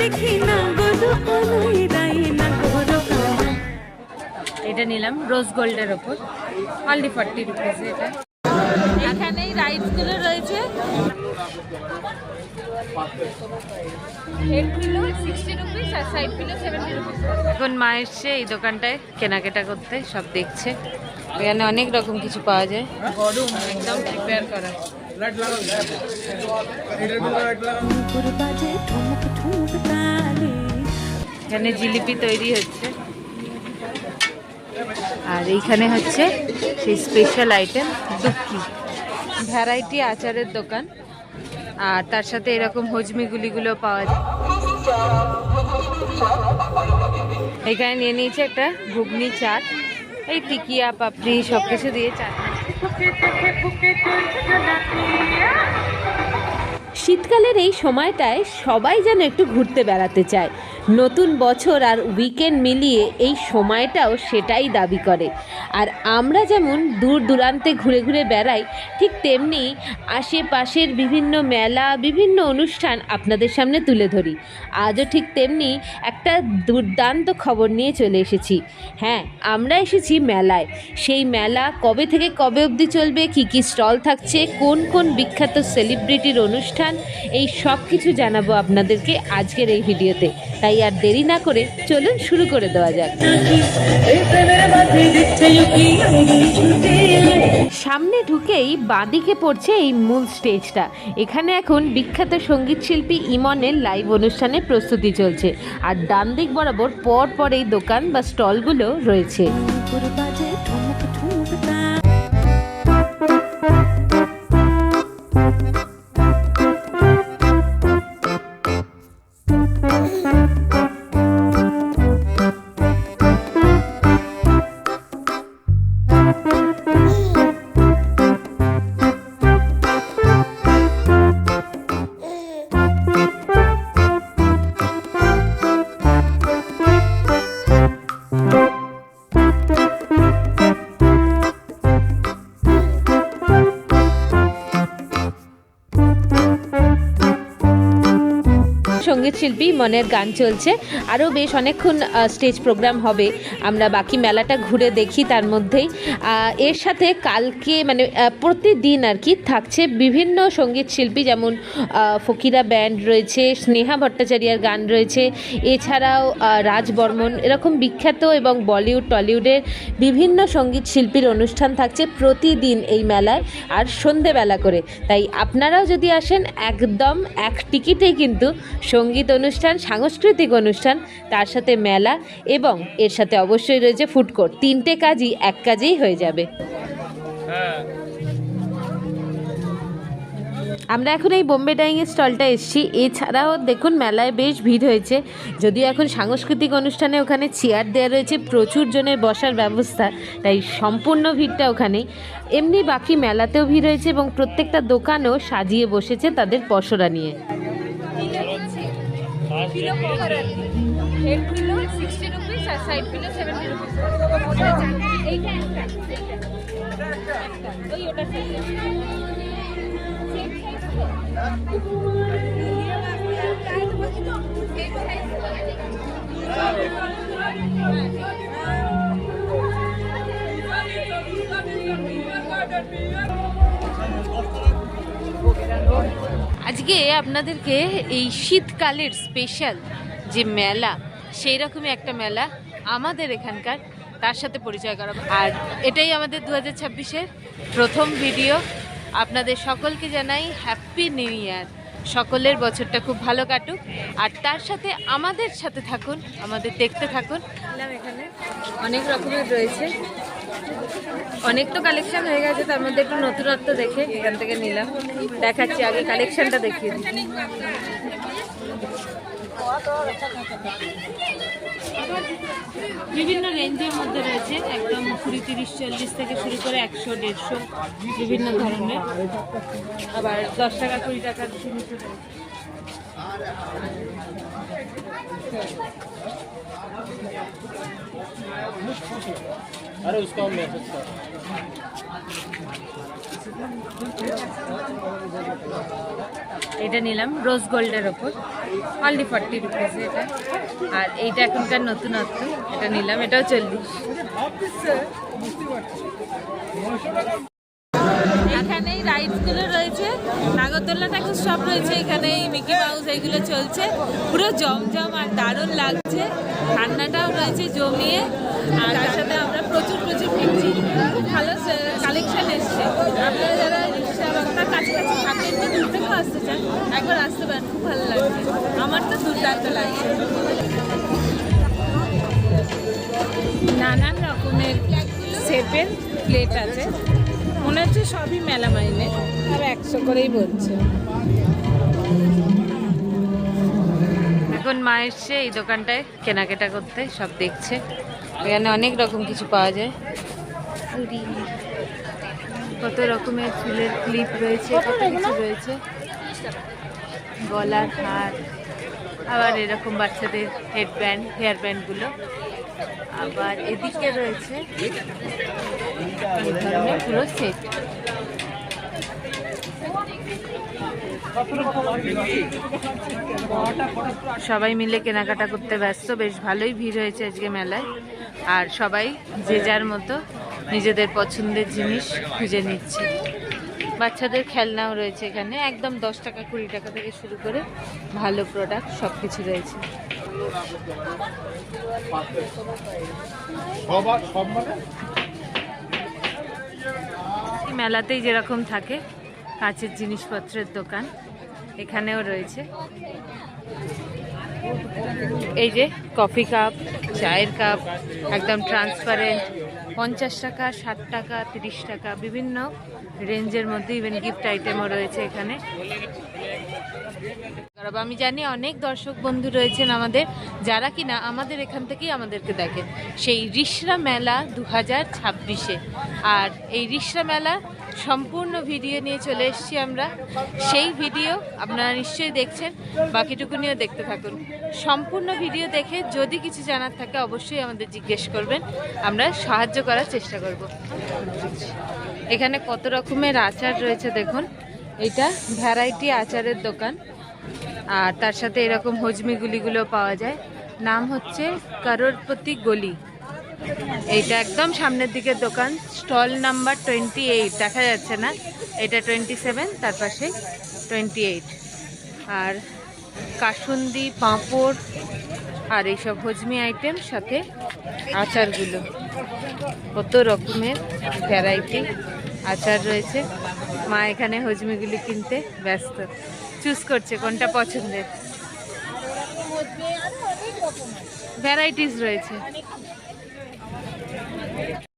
দেখি না কানাই দাই না এটা নিলাম রোজ গোল্ডের ওপর। অনলি ফর্টি রুপিস এটা। এখানে রাইডসগুলো রয়েছে। এখন মা এসছে এই দোকানটায় কেনাকাটা করতে, সব দেখছে। এখানে অনেক রকম কিছু পাওয়া যায়। একদম এখানে জিলিপি তৈরি হচ্ছে। আর এইখানে হচ্ছে সেই স্পেশাল আইটেম দুঃখি ভ্যারাইটি আচারের দোকান। আর তার সাথে এরকম হজমি গুলিগুলো পাওয়া যায়। এখানে নিয়ে নিয়েছে একটা ঘুগনি, চাট, এই টিকিয়া, পাপড়ি সব কিছু দিয়ে চাট। শীতকালের এই সময়টায় সবাই যেন একটু ঘুরতে বেড়াতে চায়। নতুন বছর আর উইকেন্ড মিলিয়ে এই সময়টাও সেটাই দাবি করে। আর আমরা যেমন দূর দূরান্তে ঘুরে ঘুরে বেড়াই, ঠিক তেমনি আশেপাশের বিভিন্ন মেলা, বিভিন্ন অনুষ্ঠান আপনাদের সামনে তুলে ধরি। আজও ঠিক তেমনি একটা দুর্দান্ত খবর নিয়ে চলে এসেছি। হ্যাঁ আমরা এসেছি মেলায়। সেই মেলা কবে থেকে কবে অবধি চলবে, কী কী স্টল থাকছে, কোন কোন বিখ্যাত সেলিব্রিটির অনুষ্ঠান, এই সব কিছু জানাব আপনাদেরকে আজকের এই ভিডিওতে। তাই আর দেরি না করে চলুন শুরু করে দেওয়া যাক। সামনে ঢুকেই বাঁদিকে পড়ছে এই মূল স্টেজটা। এখানে এখন বিখ্যাত সংগীত শিল্পী ইমনের লাইভ অনুষ্ঠানে প্রস্তুতি চলছে। আর ডান দিক বরাবর পর পর এই দোকান বা স্টলগুলো রয়েছে। সংগীত শিল্পী মনের গান চলছে। আরও বেশ অনেকক্ষণ স্টেজ প্রোগ্রাম হবে। আমরা বাকি মেলাটা ঘুরে দেখি তার মধ্যেই। এর সাথে কালকে মানে প্রতিদিন আর কি থাকছে বিভিন্ন সংগীত শিল্পী যেমন ফকিরা ব্যান্ড রয়েছে, স্নেহা ভট্টাচার্যার গান রয়েছে। এছাড়াও রাজ বর্মন, এরকম বিখ্যাত এবং বলিউড, টলিউডের বিভিন্ন সংগীত শিল্পীর অনুষ্ঠান থাকছে প্রতিদিন এই মেলায় আর সন্ধেবেলা করে। তাই আপনারাও যদি আসেন, একদম এক টিকিটেই কিন্তু সংগীত অনুষ্ঠান, সাংস্কৃতিক অনুষ্ঠান, তার সাথে মেলা এবং এর সাথে অবশ্যই রয়েছে ফুড কোর্ট তিনটে কাজই এক কাজেই হয়ে যাবে। আমরা এখন এই বোম্বে ডাইংয়ের স্টলটা এসেছি। এছাড়াও দেখুন, মেলায় বেশ ভিড় হয়েছে। যদিও এখন সাংস্কৃতিক অনুষ্ঠানে ওখানে চেয়ার দেওয়া রয়েছে, প্রচুর জনের বসার ব্যবস্থা, তাই সম্পূর্ণ ভিড়টা ওখানেই এমনি বাকি মেলাতেও ভিড় হয়েছে এবং প্রত্যেকটা দোকানও সাজিয়ে বসেছে তাদের পসরা নিয়ে। পিলো কভার আর কি হেড পিলো সিক্সটি রুপিস আর সাইড পিলো সেভেন্টি রুপিস এইটা একটা একটা ওই ওটা আজকে আপনাদেরকে এই শীতকালের স্পেশাল যে মেলা, সেই রকমই একটা মেলা আমাদের এখানকার, তার সাথে পরিচয় করাবো। আর এটাই আমাদের দু হাজার প্রথম ভিডিও আপনাদের সকলকে জানাই হ্যাপি নিউ ইয়ার সকলের বছরটা খুব ভালো কাটুক। আর তার সাথে আমাদের সাথে থাকুন, আমাদের দেখতে থাকুন। এখানে। অনেক রকমের রয়েছে। অনেক তো কালেকশন হয়ে গেছে, তার মধ্যে একটু নতুনত্ব দেখে এখান থেকে নিলাম। দেখাচ্ছি আগে কালেকশনটা দেখিয়ে দিই। বিভিন্ন রেঞ্জের মধ্যে রয়েছে, একদম কুড়ি, তিরিশ, চল্লিশ থেকে শুরু করে একশো, দেড়শো, বিভিন্ন ধরনের। আবার দশ টাকা, কুড়ি টাকা अरे उसका मैसेज कर এটা নিলাম রোজ গোল্ডের ওপর অনলি ফর্টি রুপিস এটা আর এইটা এখনকার নতুনত্ব এটা নিলাম এটাও চল্লিশ এখানে এই রাইডসগুলো রয়েছে নাগরদোল্লা টাকুর সব রয়েছে এখানে এই মিকি মাউস এইগুলো চলছে পুরো জমজম আর দারুণ লাগছে ঠান্ডাটাও রয়েছে জমিয়ে আর তার সাথে আমরা প্রচুর প্রচুর ফিরছি খুব ভালো কালেকশন এসছে। আপনারা যারা রিক্সা বা কাছাকাছি থাকেন বা দূর থেকেও আসতে চান একবার আসতে পারেন খুব ভালো লাগছে আমার তো দুর্দান্ত লাগছে নানান রকমের শেপের প্লেট আছে। মনে হচ্ছে সবই মেলা মাইনে আর একশো করেই বলছে। এখন মা এসছে এই দোকানটায় কেনাকাটা করতে সব দেখছে। এখানে অনেক রকম কিছু পাওয়া যায়। কত রকমের চুলের ক্লিপ রয়েছে কত কিছু রয়েছে। গলার হার আবার এরকম বাচ্চাদের হেড ব্যান্ড হেয়ার ব্যান্ডগুলো আবার এদিকে রয়েছে পুরো সেট সবাই মিলে কেনাকাটা করতে ব্যস্ত। বেশ ভালোই ভিড় হয়েছে আজকে মেলায়। আর সবাই যে যার মতো নিজেদের পছন্দের জিনিস খুঁজে নিচ্ছে। বাচ্চাদের খেলনাও রয়েছে এখানে। একদম দশ টাকা, কুড়ি টাকা থেকে শুরু করে ভালো প্রোডাক্ট সব কিছু রয়েছে। মেলাতেই যেরকম থাকে কাঁচের জিনিসপত্রের দোকান, এখানেও রয়েছে। এই যে কফি কাপ, চায়ের কাপ, একদম ট্রান্সপারেন্ট পঞ্চাশ টাকা, ষাট টাকা, তিরিশ টাকা, বিভিন্ন রেঞ্জের মধ্যে ইভেন গিফট আইটেমও রয়েছে এখানে। কারণ আমি জানি অনেক দর্শক বন্ধু রয়েছেন আমাদের, যারা কিনা আমাদের এখান থেকেই আমাদেরকে দেখেন। সেই রিসরা মেলা দু হাজার ছাব্বিশে। আর এই রিসরা মেলা সম্পূর্ণ ভিডিও নিয়ে চলে এসেছি আমরা। সেই ভিডিও আপনারা নিশ্চয়ই দেখছেন, বাকিটুকুনিও দেখতে থাকুন। সম্পূর্ণ ভিডিও দেখে যদি কিছু জানার থাকে অবশ্যই আমাদের জিজ্ঞেস করবেন। আমরা সাহায্য করার চেষ্টা করব। এখানে কত রকমের আচার রয়েছে দেখুন। এটা ভ্যারাইটি আচারের দোকান। আর তার সাথে এরকম হজমি গুলিগুলো পাওয়া যায়। নাম হচ্ছে করোড়পতি গলি। এইটা একদম সামনের দিকের দোকান, স্টল নাম্বার টোয়েন্টি এইট দেখা যাচ্ছে না? এটা টোয়েন্টি সেভেন তার পাশে টোয়েন্টি এইট আর কাসুন্দি, পাঁপড় আর এইসব হজমি আইটেম সাথে আচারগুলো। কত রকমের ভ্যারাইটি আচার রয়েছে। মা এখানে হজমিগুলি কিনতে ব্যস্ত। চুজ করছে কোনটা পছন্দের। ভ্যারাইটিস রয়েছে।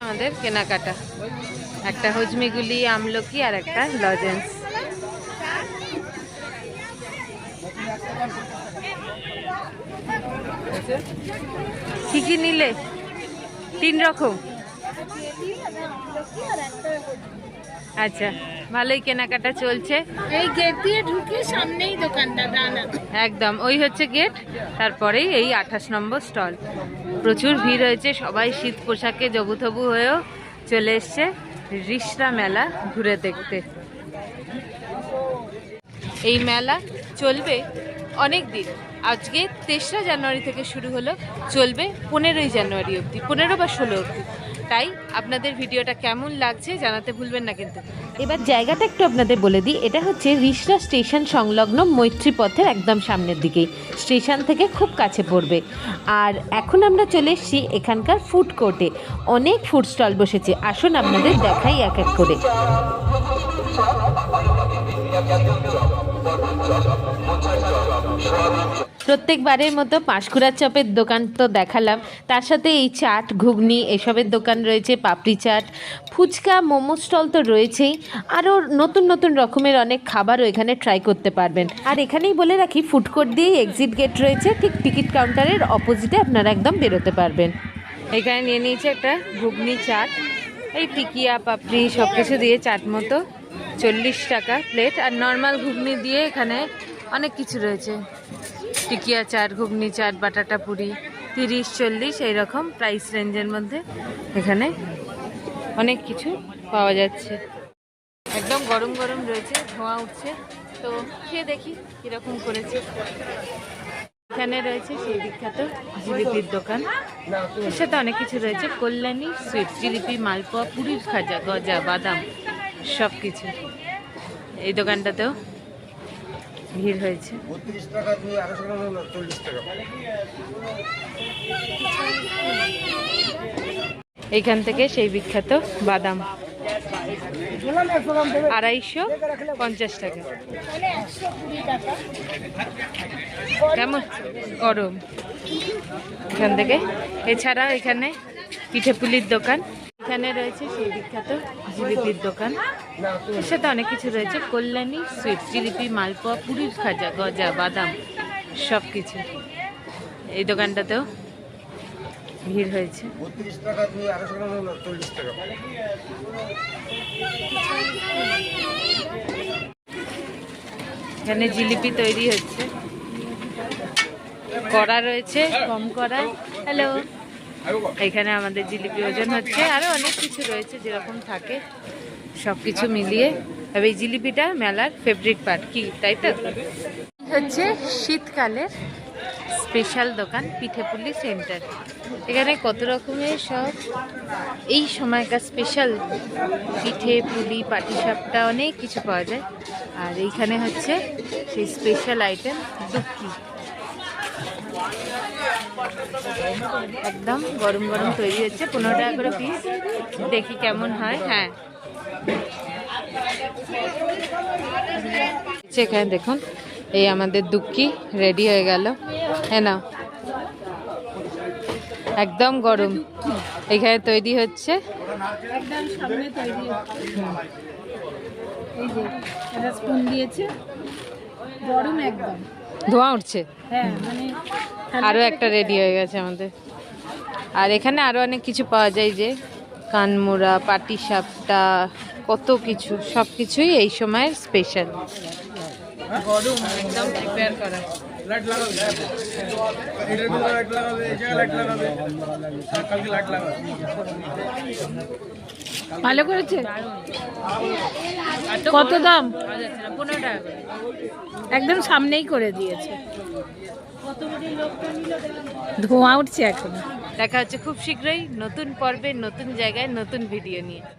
আমাদের কেনাকাটা। একটা হজমিগুলি, আমলকি আর একটা লজেন্স। কি নিলে? তিন রকম। আচ্ছা ভালোই কেনাকাটা চলছে। এই গেট দিয়ে ঢুকে সামনেই দোকানটা দানা একদম ওই হচ্ছে গেট তারপরেই এই আঠাশ নম্বর স্টল। প্রচুর ভিড় হয়েছে সবাই শীত পোশাকে জবুথবু হয়েও চলে এসছে রিসরা মেলা ঘুরে দেখতে। এই মেলা চলবে অনেক দিন। আজকে তেসরা জানুয়ারি থেকে শুরু হলো চলবে পনেরোই জানুয়ারি অবধি পনেরো বা ষোলো অবধি। তাই আপনাদের ভিডিওটা কেমন লাগছে জানাতে ভুলবেন না কিন্তু। এবার জায়গাটা একটু আপনাদের বলে দিই, এটা হচ্ছে রিসরা স্টেশন সংলগ্ন মৈত্রী পথের একদম সামনের দিকেই স্টেশন থেকে খুব কাছে পড়বে। আর এখন আমরা চলে এসেছি এখানকার ফুড কোর্টে। অনেক ফুড স্টল বসেছে। আসুন আপনাদের দেখাই এক এক করে। প্রত্যেকবারের মতো পাঁশকুড়ার চপের দোকান তো দেখালাম। তার সাথে এই চাট, ঘুগনি, এসবের দোকান রয়েছে, পাপড়ি চাট, ফুচকা, মোমো স্টল তো রয়েছেই। আরও নতুন নতুন রকমের অনেক খাবারও এখানে ট্রাই করতে পারবেন। আর এখানেই বলে রাখি ফুড কোর্ট দিয়েই এক্সিট গেট রয়েছে। ঠিক টিকিট কাউন্টারের অপোজিটে আপনারা একদম বেরোতে পারবেন। এখানে নিয়ে নিয়েছে একটা ঘুগনি চাট। এই টিকিয়া, পাপড়ি সব কিছু দিয়ে চাট মতো। চল্লিশ টাকা প্লেট আর নর্মাল ঘুগনি দিয়ে এখানে অনেক কিছু রয়েছে। টিকিয়া চাট, ঘুগনি চাট, বাটাটা পুরি, তিরিশ, চল্লিশ, এইরকম প্রাইস রেঞ্জের মধ্যে এখানে অনেক কিছু পাওয়া যাচ্ছে। একদম গরম গরম রয়েছে, ধোঁয়া উঠছে। তো খেয়ে দেখি কীরকম করেছে। এখানে রয়েছে সেই বিখ্যাত জিলিপির দোকান। এর সাথে অনেক কিছু রয়েছে, কল্যাণী সুইট জিলিপি, মালপোয়া, পুরীর খাজা, গজা, বাদাম সব কিছু এই দোকানটাতেও ভিড় হয়েছে। বত্রিশ টাকা দিয়ে আড়াইশো টাকা না চল্লিশ টাকা। এইখান থেকে সেই বিখ্যাত বাদাম। আড়াইশো পঞ্চাশ টাকা। কেমন? গরম। এখান থেকে। এছাড়া এখানে পিঠে পুলির দোকান। এখানে রয়েছে সেই বিখ্যাত জিলিপির দোকান। এর সাথে অনেক কিছু রয়েছে, কল্যাণী, সুইট জিলিপি, মালপোয়া, পুরীর খাজা, গজা, বাদাম সব কিছু এই দোকানটাতেও ভিড় হয়েছে। এখানে জিলিপি তৈরি হচ্ছে। কড়া রয়েছে, কম কড়া হ্যালো এখানে আমাদের জিলিপি ওজন হচ্ছে, আরও অনেক কিছু রয়েছে যেরকম থাকে সব কিছু মিলিয়ে। তবে এই জিলিপিটা মেলার ফেভারিট পার্ট কি, তাই তো? হচ্ছে শীতকালের স্পেশাল দোকান, পিঠেপুলি সেন্টার এখানে কত রকমের সব, এই সময়কার স্পেশাল পিঠে, পুলি পাটি পাটিসাপটা, অনেক কিছু পাওয়া যায়। আর এইখানে হচ্ছে সেই স্পেশাল আইটেম দুঃখি একদম গরম গরম তৈরি হচ্ছে। পনেরো টাকা করে পিস দেখি কেমন হয়। হ্যাঁ। সেখানে দেখুন, এই আমাদের দুঃখী রেডি হয়ে গেল। হ্যাঁ না? একদম গরম। এখানে তৈরি হচ্ছে। গরম একদম। ধোঁয়া উঠছে। হ্যাঁ মানে আরও একটা রেডি হয়ে গেছে আমাদের। আর এখানে আরও অনেক কিছু পাওয়া যায় যে কানমোড়া পাটি সাপটা কত কিছু সব কিছুই এই সময়ের স্পেশাল গরম একদম প্রিপেয়ার করা। লাইট লাগাবে। এটার ভিতরে লাইট লাগাবে এই জায়গায় লাইট লাগাবে। আর কালকে লাইট লাগাবে। ভালো করেছে? কত দাম? পনেরো টাকা একদম সামনেই করে দিয়েছে। ধোঁয়া উঠছে এখন। দেখা হচ্ছে খুব শীঘ্রই নতুন পর্বে নতুন জায়গায় নতুন ভিডিও নিয়ে।